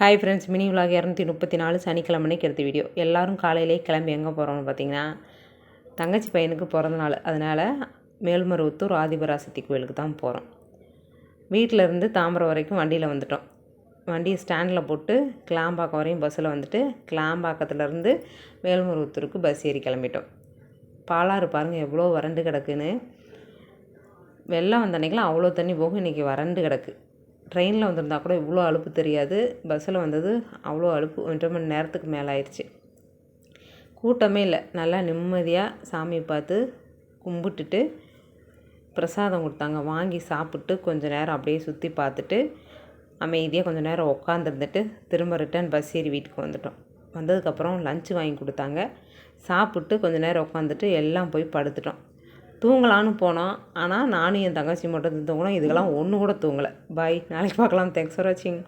Hi friends mini vlog இரநூத்தி முப்பத்தி நாலு சனிக்கிழமைக்கு எடுத்த வீடியோ எல்லோரும் காலையிலே கிளம்பி எங்கே போகிறோம்னு பார்த்தீங்கன்னா தங்கச்சி பையனுக்கு பிறந்த நாள். அதனால் மேல்மருவத்தூர் ஆதிபராசக்தி கோயிலுக்கு தான் போகிறோம் வீட்டிலேருந்து தாம்பரம் வரைக்கும் வண்டியில் வந்துட்டோம். வண்டியை ஸ்டாண்டில் போட்டு கிளாம்பாக்கம் வரையும் பஸ்ஸில் வந்துட்டு கிளாம்பாக்கத்துலேருந்து மேல்மருவத்தூருக்கு பஸ் ஏறி கிளம்பிட்டோம். பாலாறு பாருங்கள் எவ்வளோ வறண்டு கிடக்குன்னு. வெள்ளம் வந்த அன்றைக்கெலாம் அவ்வளோ தண்ணி போகும். இன்றைக்கி வறண்டு கிடக்கு. ட்ரெயினில் வந்திருந்தா கூட இவ்வளோ அலுப்பு தெரியாது. பஸ்ஸில் வந்தது அவ்வளோ அலுப்பு. ஒன்றரை மணி நேரத்துக்கு மேலே ஆயிடுச்சு கூட்டமே இல்லை. நல்லா நிம்மதியாக சாமியை பார்த்து கும்பிட்டுட்டு பிரசாதம் கொடுத்தாங்க. வாங்கி சாப்பிட்டு கொஞ்சம் நேரம் அப்படியே சுற்றி பார்த்துட்டு அமைதியாக கொஞ்சம் நேரம் உட்காந்துருந்துட்டு திரும்ப ரிட்டன் பஸ் ஏறி வீட்டுக்கு வந்துட்டோம். வந்ததுக்கப்புறம் லஞ்சு வாங்கி கொடுத்தாங்க. சாப்பிட்டு கொஞ்சம் நேரம் உட்காந்துட்டு எல்லாம் போய் படுத்துட்டோம். தூங்கலான்னு போனோம் ஆனால் நானும் என் தங்கச்சி மட்டும் தூங்கினோம் இதுக்கெல்லாம் ஒன்று கூட தூங்கலை. பாய் நாளைக்கு பார்க்கலாம். தேங்க்ஸ் ஃபார் வாட்சிங்